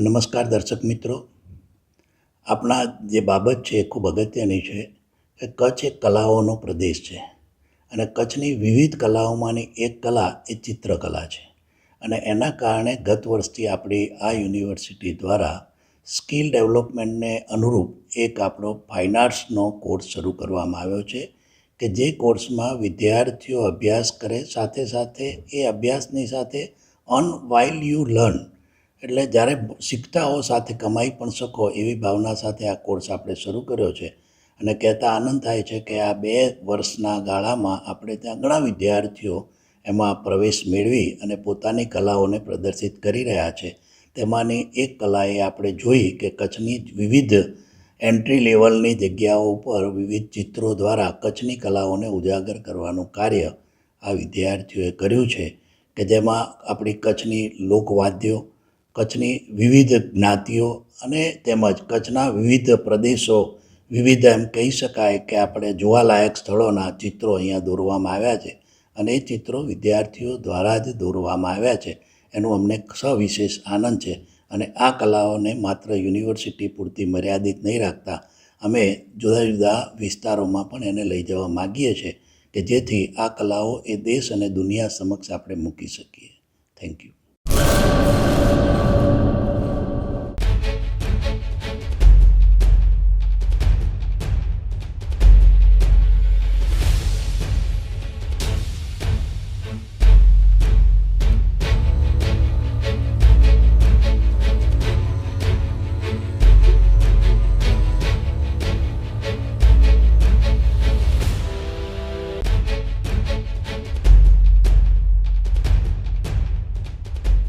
નમસ્કાર દર્શક મિત્રો. આપણા જે બાબત છે એ ખૂબ અગત્યની છે કે કચ્છ એક કલાઓનો પ્રદેશ છે અને કચ્છની વિવિધ કલાઓમાંની એક કલા એ ચિત્રકલા છે. અને એના કારણે ગત વર્ષથી આપણી આ યુનિવર્સિટી દ્વારા સ્કિલ ડેવલપમેન્ટને અનુરૂપ એક આપણો ફાઇન આર્ટ્સનો કોર્સ શરૂ કરવામાં આવ્યો છે કે જે કોર્સમાં વિદ્યાર્થીઓ અભ્યાસ કરે સાથે સાથે એ અભ્યાસની સાથે ઓન વાઇલ યુ લર્ન એટલે જ્યારે શીખતા હો સાથે કમાઈ પણ શકો એવી ભાવના સાથે આ કોર્સ આપણે શરૂ કર્યો છે. અને કહેતા આનંદ થાય છે કે આ બે વર્ષના ગાળામાં આપણે ત્યાં ઘણા વિદ્યાર્થીઓ એમાં પ્રવેશ મેળવી અને પોતાની કલાઓને પ્રદર્શિત કરી રહ્યા છે. તેમાંની એક કલાએ આપણે જોઈ કે કચ્છની વિવિધ એન્ટ્રી લેવલની જગ્યાઓ ઉપર વિવિધ ચિત્રો દ્વારા કચ્છની કલાઓને ઉજાગર કરવાનું કાર્ય આ વિદ્યાર્થીઓએ કર્યું છે કે જેમાં આપણી કચ્છની લોકવાદ્યો કચ્છની વિવિધ જ્ઞાતિઓ અને તેમજ કચ્છના વિવિધ પ્રદેશો, વિવિધ એમ કહી શકાય કે આપણે જોવાલાયક સ્થળોના ચિત્રો અહીંયા દોરવામાં આવ્યા છે અને એ ચિત્રો વિદ્યાર્થીઓ દ્વારા જ દોરવામાં આવ્યા છે. એનું અમને સવિશેષ આનંદ છે અને આ કલાઓને માત્ર યુનિવર્સિટી પૂરતી મર્યાદિત નહીં રાખતા, અમે જુદા જુદા વિસ્તારોમાં પણ એને લઈ જવા માગીએ છીએ કે જેથી આ કલાઓ એ દેશ અને દુનિયા સમક્ષ આપણે મૂકી શકીએ. Thank you